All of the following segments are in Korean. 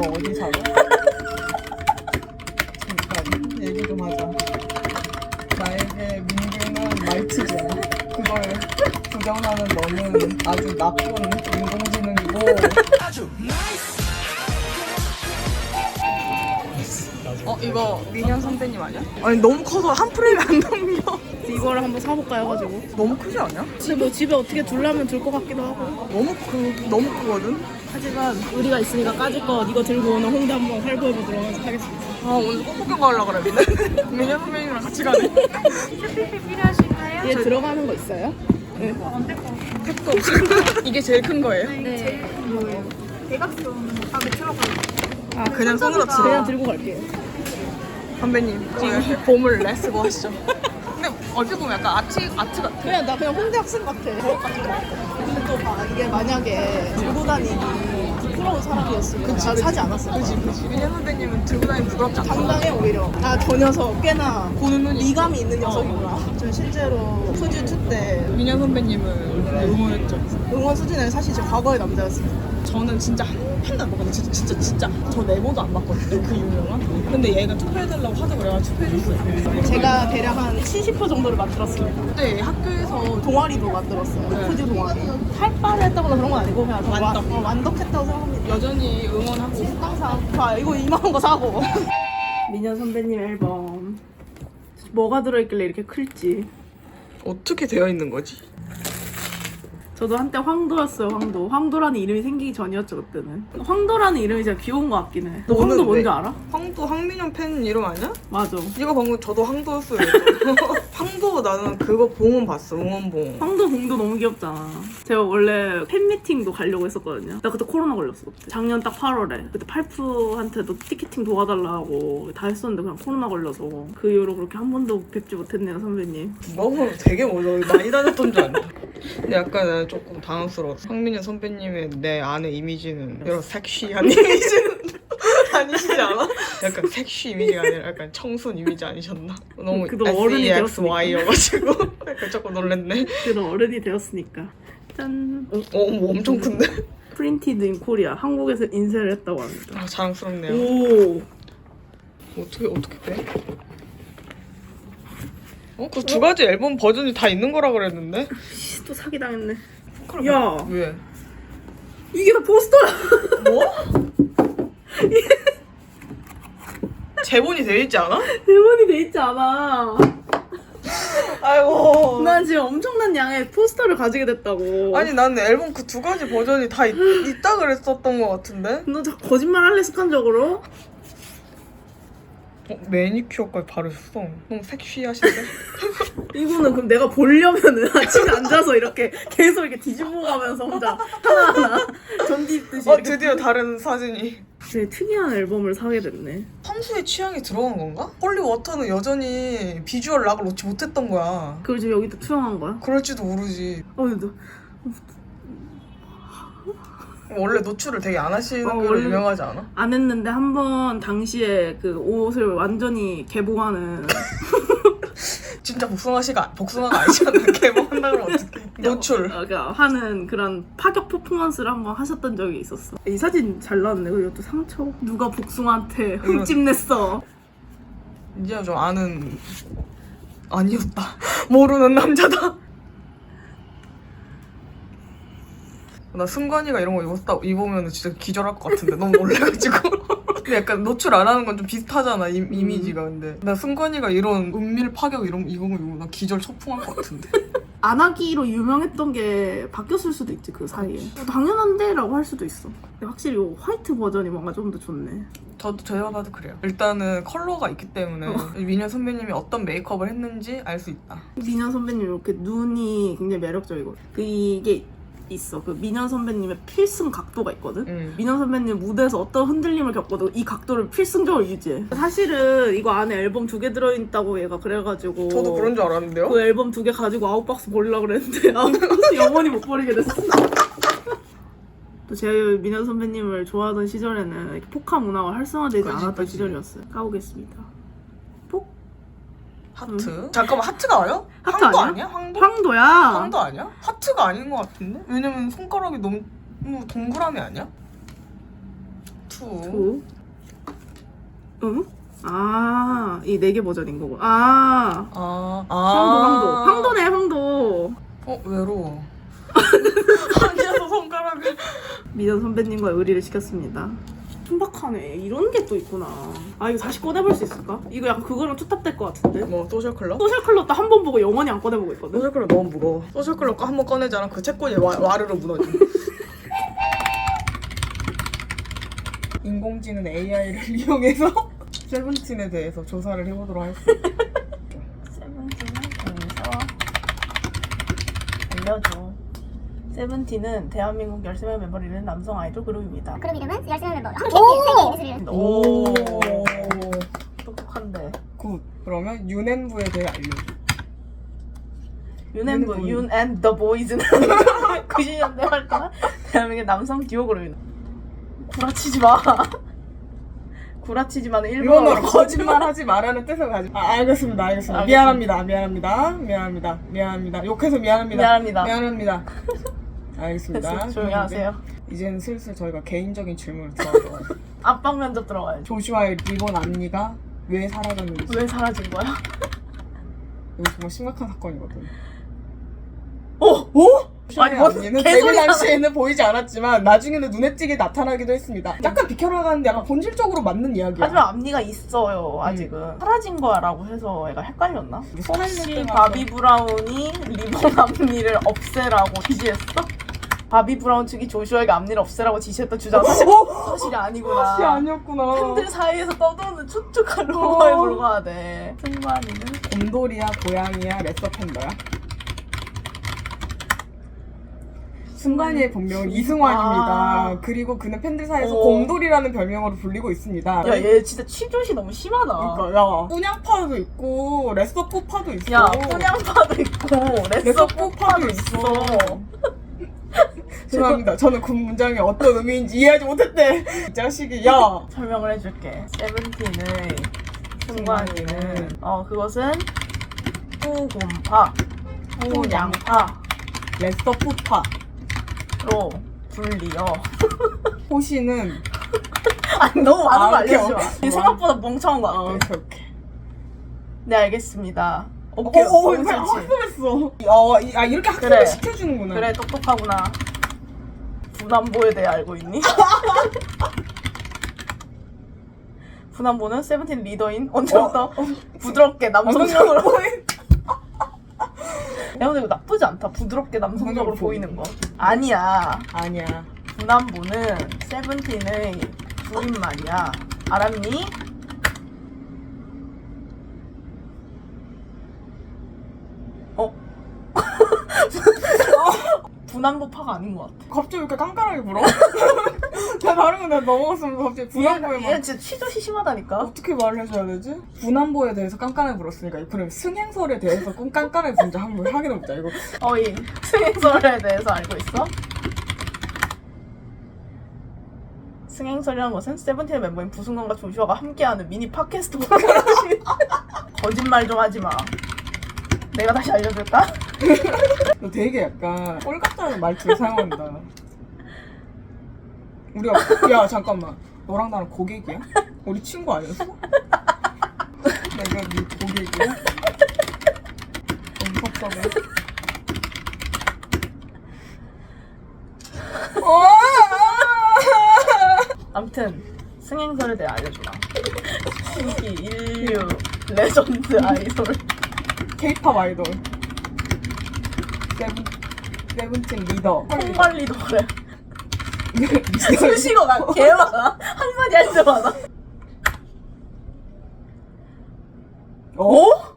너 어디 살아? 잠깐 얘기 좀 하자. 나에게 민규는 말티즈야. 그걸 부정하는 너는 아주 나쁜 인공지능이고 어 이거 민현 선배님 아니야? 아니 너무 커서 한 프레임이 안 넘겨. 이거를 한번 사볼까 해가지고. 너무 크지 않냐? 근데 뭐 집에 어떻게 둘라면 둘 것 같기도 하고. 너무 크 너무 크거든. 하지만 우리가 있으니까 까짓 거 이거 들고 오는 홍대 한번 살포해보도록 하겠습니다. 아 오늘 꼭 구경 가려고 그랬는데 민현 선배님이랑 같이 가네. 얘 들어가는 거 있어요? 택도 없어. 이게 제일 큰 거예요? 아 그냥 손으로 그냥 치래요. 들고 갈게요. 선배님 지금 봄을 레스고 하시죠. 어찌 보면 약간 아치 아치 같아. 그냥 나 그냥 홍대 학생 같아. 근데 또 봐, 이게 만약에 들고 다니기 부끄러운 사람이었으면 나를 사지 않았을 거야. 그지 그지. 민현 선배님은 들고 다니면 부끄럽지 않아. 당당해 오히려. 아 저 녀석 꽤나 보는 눈이. 미감이 있는 녀석이구나. 저 실제로 소지 2때 민현 선배님을 응원했죠. 응원 수진은 사실 제 과거의 남자였습니다. 저는 진짜 한 편도 안 봤거든요. 진짜 진짜 진짜 저 네모도 안 봤거든요. 그 유명한. 근데 얘가 투표해달라고 하자 그래가지고 투표해줬어요. 제가 대략 한 70표 정도를 만들었어요. 그때 학교에서 동아리도 만들었어요. 네. 푸지 동아리. 활발을 했다거나 그런 건 아니고 그냥 저 완덕. 어, 완덕했다고 생각합니다. 여전히 응원하고 항상 아 이거 이만한 거 사고. 민현 선배님 앨범 뭐가 들어있길래 이렇게 클지? 어떻게 되어 있는 거지? 저도 한때 황도였어요 황도. 황도라는 이름이 생기기 전이었죠 그때는. 황도라는 이름이 진짜 귀여운 것 같긴 해. 너 너는 황도 뭔지 왜? 알아? 황도 황민현 팬 이름 아니야? 맞아. 이거 방금 저도 황도였어요. 황도 나는 그거 봉은 봤어. 응원봉. 황도 봉도 너무 귀엽잖아. 제가 원래 팬미팅도 가려고 했었거든요. 나 그때 코로나 걸렸어. 그때. 작년 딱 8월에. 그때 팔프한테도 티켓팅 도와달라고 다 했었는데 그냥 코로나 걸려서 그 이후로 그렇게 한 번도 뵙지 못했네요 선배님. 너무 되게 먼저 많이 다녔던 줄 알아. 근데 약간 조금 당황스러웠어. 황민현 선배님의 내 안의 이미지는 이런 섹시한 이미지는 아니시지 않아? 약간 섹시 이미지가 아니라 약간 청순 이미지 아니셨나? 너무 그도 어른이 SEXY여가지고 약간 조금 놀랬네. 그래도 어른이 되었으니까. 짠. 어, 어, 뭐 엄청 큰데? 프린티드 인 코리아. 한국에서 인쇄를 했다고 합니다. 아, 자랑스럽네요. 오. 어떻게 어떻게 돼? 어? 그 두 가지 앨범 버전이 다 있는 거라 그랬는데? 씨, 또 사기 당했네. 야. 왜? 이게 다 포스터야. 뭐? 재본이 돼 있지 않아? 대본이 돼 있지 않아. 아이고. 난 지금 엄청난 양의 포스터를 가지게 됐다고. 아니 나는 앨범 그 두 가지 버전이 다 있, 있다 그랬었던 것 같은데? 너 저 거짓말 할래 습관적으로? 어, 매니큐어까지 바르셨어. 너무 섹시하신데? 이거는 그럼 내가 보려면은 아침에 앉아서 이렇게 계속 이렇게 뒤집어 가면서 혼자 하나하나 전디듯이 어 이렇게 드디어 다른 사진이. 되게 특이한 앨범을 사게 됐네. 선수의 취향이 들어간 건가? 홀리 워터는 여전히 비주얼 락을 놓지 못했던 거야. 그걸 지금 여기다 투영한 거야? 그럴지도 모르지. 어, 너 원래 노출을 되게 안 하시는 어, 걸로 원래- 유명하지 않아? 안 했는데 한 번 당시에 그 옷을 완전히 개봉하는 진짜 복숭아시가 복숭아가 아니잖아. 개봉한다 그러면 어떡해. 노출. 어, 그러니까 하는 그런 파격 퍼포먼스를 한번 하셨던 적이 있었어. 이 사진 잘 나왔네. 그리고 또 상처. 누가 복숭아한테 흠집 냈어. 이제 좀 아는 아니었다. 모르는 남자다. 나 승관이가 이런 거 입었다 입으면 진짜 기절할 것 같은데 너무 놀래가지고. 근데 약간 노출 안 하는 건 좀 비슷하잖아 이, 이미지가 근데 나 승관이가 이런 은밀 파격 이런 거 입은 거 입으면 나 기절 초풍할 것 같은데. 안 하기로 유명했던 게 바뀌었을 수도 있지 그 사이에. 어, 당연한데라고 할 수도 있어. 근데 확실히 이 화이트 버전이 뭔가 좀 더 좋네. 저도 저희가 봐도 그래요. 일단은 컬러가 있기 때문에 민현 선배님이 어떤 메이크업을 했는지 알 수 있다. 민현 선배님 이렇게 눈이 굉장히 매력적이고 그 이게 있어. 그 민현 선배님의 필승 각도가 있거든. 음. 민현 선배님 무대에서 어떤 흔들림을 겪어도 이 각도를 필승적으로 유지해. 사실은 이거 안에 앨범 두 개 들어있다고 얘가 그래가지고 저도 그런 줄 알았는데요. 그 앨범 두 개 가지고 아홉 박스 버리려고 그랬는데 아홉 박스 영원히 못 버리게 됐어. 또 제가 민현 선배님을 좋아하던 시절에는 포카 문화가 활성화되지 않았던. 시절이었어요. 까보겠습니다. 폭? 하트? 잠깐만 하트가 와요? 하트 황도 아니야? 아니야? 황도? 황도야. 황도 아니야? 하트가 아닌 것 같은데? 왜냐면 손가락이 너무 너무 동그라미 아니야? 두 투. 두. 응? 아, 이 네 개 버전인 거고. 아, 아, 황도, 황도. 황도네, 황도. 어, 외로워. 앉아서 손가락을. 미전 선배님과 의리를 시켰습니다. 순박하네. 이런 게 또 있구나. 아, 이거 다시 꺼내볼 수 있을까? 이거 약간 그거랑 투탑될 것 같은데? 뭐, 소셜 클럽? 소셜 클럽도 한 번 보고 영원히 안 꺼내보고 있거든? 소셜 클럽 너무 무거워. 소셜 클럽 거 한 번 꺼내잖아. 그 책꽂이 와, 와르르 무너져. 인공지능 AI를 이용해서 세븐틴에 대해서 조사를 해보도록 하겠습니다. 세븐틴은 여기서 알려줘. 세븐틴은 대한민국 13명 멤버를 이루는 남성 아이돌 그룹입니다. 그룹 이름은 열심히 멤버 함께 세계 예술을 오, 똑똑한데. 굿. 그러면 유넨부에 대해 알려줘. 윤앤브, 윤앤브. 윤앤 더 보이즈는 90년대 활동한 대한민국의 남성 듀오 그룹입니다. 구라치지 마. 구라치지 마는 일본어로 일본어로 거짓말 하지 말라는 뜻을 가지고 아, 알겠습니다 알겠습니다 알겠습니다. 미안합니다 미안합니다 미안합니다 미안합니다 욕해서 미안합니다 미안합니다. 미안합니다 알겠습니다 조용히 하세요. 이제는 슬슬 저희가 개인적인 질문을 들어가죠 압박 면접 들어가야지. 조슈아의 리본 앞니가 왜 사라졌는지 왜 사라진 거야? 이거 정말 심각한 사건이거든 오! 오? 아니, 조슈아의 뭔 앞니는 개소리야. 대구 당시에는 보이지 않았지만 나중에는 눈에 띄게 나타나기도 했습니다 약간 비켜나가는데 약간 본질적으로 맞는 이야기야 하지만 앞니가 있어요 아직은 사라진 거야라고 해서 애가 헷갈렸나? 혹시 바비 브라운이 리본 앞니를 없애라고 지시했어? 바비 브라운 측이 조슈아에게 앞니를 없애라고 지시했던 주장 사실, 사실이 아니구나 사실 아니었구나 팬들 사이에서 떠도는 추측한 루머에 불과하대 승관이는 곰돌이야 고양이야 레서 팬더야? 승관이의 본명은 이승환입니다. 아. 그리고 그는 팬들 사이에서 어. 곰돌이라는 별명으로 불리고 있습니다. 야 얘 진짜 취조시 너무 심하다 그러니까 야 뿌냥파도 있고 레서 포파도 있어. 야 포냥파도 있고 레서 레서 포파도 포파도 있어 죄송합니다. 저는 그 문장이 어떤 의미인지 이해하지 못했대. 이 자식이 야 설명을 해줄게. 세븐틴의 승관이는 어 그것은 후곰파, 후양파로 레서 포파 불리어. 호시는 아니 너무 많은 아, 거 오케이, 알려줘. 오케이. 이 생각보다 멍청한 거아 같아. 오케이 오케이. 네 알겠습니다. 오케이. 어, 어, 너무 이거 좋지. 학습했어. 어, 이- 아 이렇게 학습을 그래. 시켜주는구나. 그래 똑똑하구나. 분한보에 대해 알고 있니? 분한보는 세븐틴 리더인 언제부터 어, 부드럽게 남성적으로 남성적으로 야 근데 이거 나쁘지 않다. 부드럽게 남성적으로 남성적으로 보이는 거. 아니야. 아니야. 분한보는 세븐틴의 줄임말이야. 알았니? 어? 분한보파가 아닌 것 같아 갑자기 왜 이렇게 깐깐하게 물어? 나 다른 거나 넘어갔으면 갑자기 분한보에만 얘는 진짜 취조시 심하다니까 어떻게 말을 해줘야 되지? 분한보에 대해서 깐깐하게 물었으니까 그럼 승행설에 대해서 꼭 깐깐하게 먼저 한번 확인해 보자 이거 어이 승행설에 대해서 알고 있어? 승행설이라는 것은 세븐틴의 멤버인 부승관과 조슈아가 함께하는 미니 팟캐스트 프로그램이 거짓말 좀 하지 마 내가 다시 알려줄까? 너 되게 약간 꼴 같다는 말투를 사용한다 우리가 야 잠깐만 너랑 나랑 고객이야? 우리 친구 아니었어? 내가 네 고객이야? 너무 섭섭해 어! 암튼 승행설에 대해 알려주라 신기 인류 레전드 아이돌 케이팝 아이돌. 세븐, 세븐틴 리더. 통관리도 그래 수식어가 개 많아. 한마디 할 때마다 어?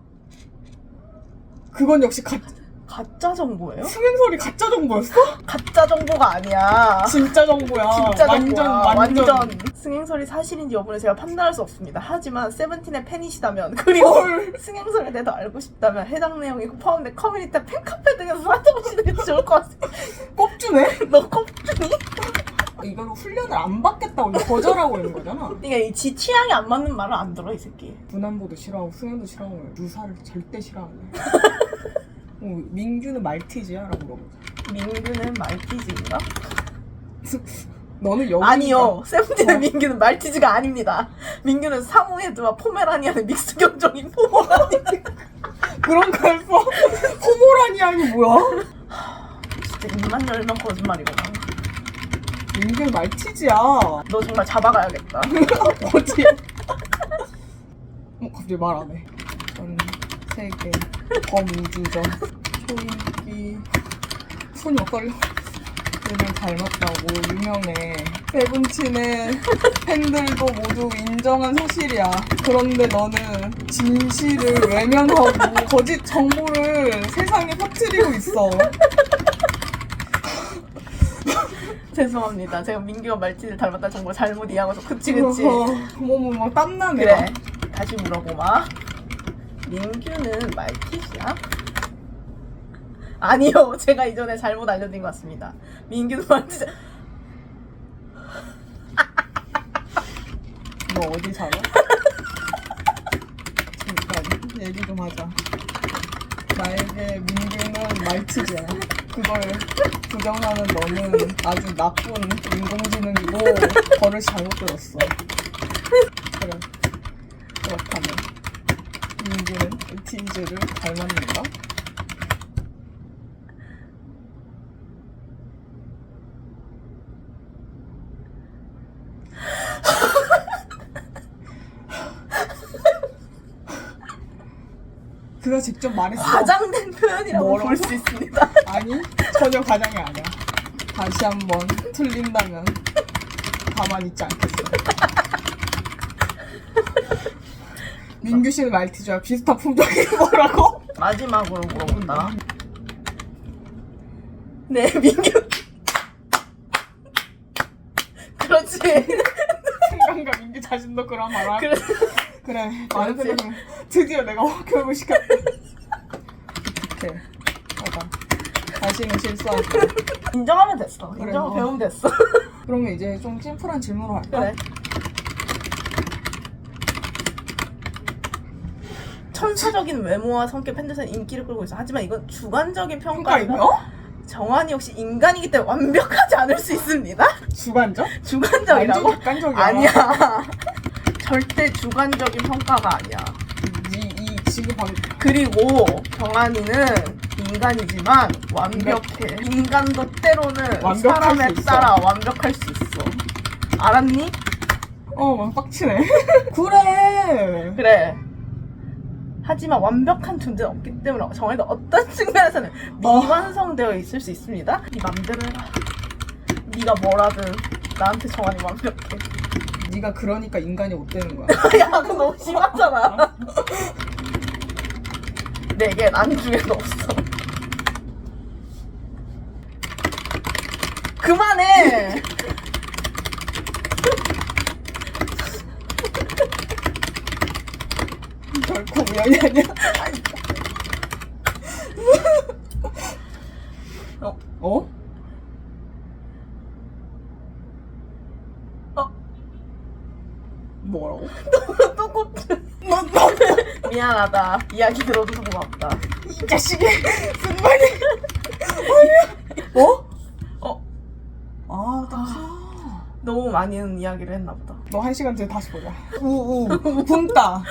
그건 역시 가, 가짜 정보예요? 승행설이 가짜 정보였어? 가짜 정보가 아니야. 진짜 정보야. 진짜 정보야. 완전, 완전 승행설이 사실인지 여부는 제가 판단할 수 없습니다. 하지만 세븐틴의 팬이시다면 그리고 헐. 승행설에 대해서 알고 싶다면 해당 내용이 포함된 커뮤니티 팬카페 등에서 살펴보시는 게 좋을 것 같아요. 꼽주네? 너 꼽주니? 이걸로 훈련을 안 받겠다고 이거 거절하고 있는 거잖아 그러니까 이지 취향이 안 맞는 말을 안 들어 이 새끼. 분한보도 싫어하고 승현도 싫어하고 유사를 절대 싫어하네 어, 민규는 말티즈야? 라고 물어보자 민규는 말티즈인가? 너는 여기 아니요. 세븐틴의 민규는 말티즈가 아닙니다. 민규는 사모예드와 포메라니안의 믹스 견종인 포메라니안. 그런 거 했어? 호모라니안이 뭐야? 진짜 입만 열면 거짓말이구나. 민규 말티즈야. 너 정말 잡아가야겠다. 어디? 어, 갑자기 말 안 해. 전 세계 범우주전 초인기 손이 엇 갈려. 얘를 닮았다고 유명해. 세븐틴의 팬들도 모두 인정한 사실이야. 그런데 너는 진실을 외면하고 거짓 정보를 세상에 퍼뜨리고 있어. 죄송합니다. 제가 민규가 말티즈를 닮았다 정말 잘못 이해하고서 그치 그치. 어머머 막 땀나네. 그래. 다시 물어보마. 민규는 말티즈야? 아니요. 제가 이전에 잘못 알려드린 것 같습니다. 민규는 말티즈. 너 어디 살아? 잠깐 얘기 좀 하자. 나에게 민규는 말티즈야. 그걸 부정하는 너는 아주 나쁜 인공지능이고 버릇이 잘못 들었어. 그래. 그렇다면 민규는 말티즈를 닮았는가? 그가 직접 말했어. 과장된 표현이라고? 볼 수 있습니다. 아니 전혀 과장이 아니야. 다시 한번 틀린다면 가만히 있지 않겠어. 민규 씨는 말티즈와 비슷한 품종이 뭐라고? 마지막으로 물어본다. 네, 민규. 그렇지. 생각과 민규 자신도 그런 말함. 그래. 그래 많은 그렇지. 팬들은 드디어 내가 교육을 시켰다. 기특해. 하다. 다시는 실수하지. 마. 인정하면 됐어. 그래, 인정하면 어. 배우면 됐어. 그러면 이제 좀 심플한 질문으로 할까? 그래. 천사적인 외모와 성격 팬들사이 인기를 끌고 있어. 하지만 이건 주관적인 평가이며 평가이며? 정환이 역시 인간이기 때문에 완벽하지 않을 수 있습니다. 주관적? 주관적이라고? 완전 객관적이야. 아니야. 절대 주관적인 평가가 아니야. 이, 이 지금 방 그리고 정한이는 인간이지만 완벽해. 인간도 때로는 완벽할 사람에 수 있어. 따라 완벽할 수 있어. 알았니? 어, 막 빡치네. 그래. 그래. 하지만 완벽한 존재는 없기 때문에 정한이도 어떤 측면에서는 어. 미완성되어 있을 수 있습니다. 네 맘대로 해라. 네가 뭐라든 나한테 정한이 완벽해. 네가 그러니까 인간이 못 되는 거야. 야, 너 너무 심하잖아. 내겐 안중에도 없어. 그만해! 결코 우연이 아니야. 어, 어? 어. 뭐라고? 또 꼽지. 너, 너, 미안하다. 이야기 들어줘서 고맙다. 이 자식이 승관이. 아니야. 어? 어, 아, 나. 너무 많은 이야기를 했나 보다. 너 한 시간 뒤에 다시 보자. 우우 분따.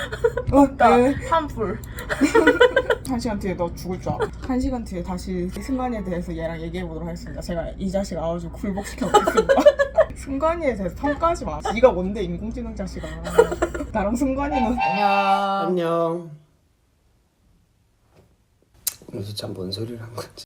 네. 한풀. 한 시간 뒤에 너 죽을 줄 알아. 한 시간 뒤에 다시 승관이에 대해서 얘랑 얘기해 보도록 하겠습니다. 제가 이 자식 아주 굴복시켜 놓겠습니다. 승관이에 대해서 평가하지 마. 네가 뭔데 인공지능 자식아. 나랑 승관이는 안녕. 안녕. 참뭔 소리를 한 거지?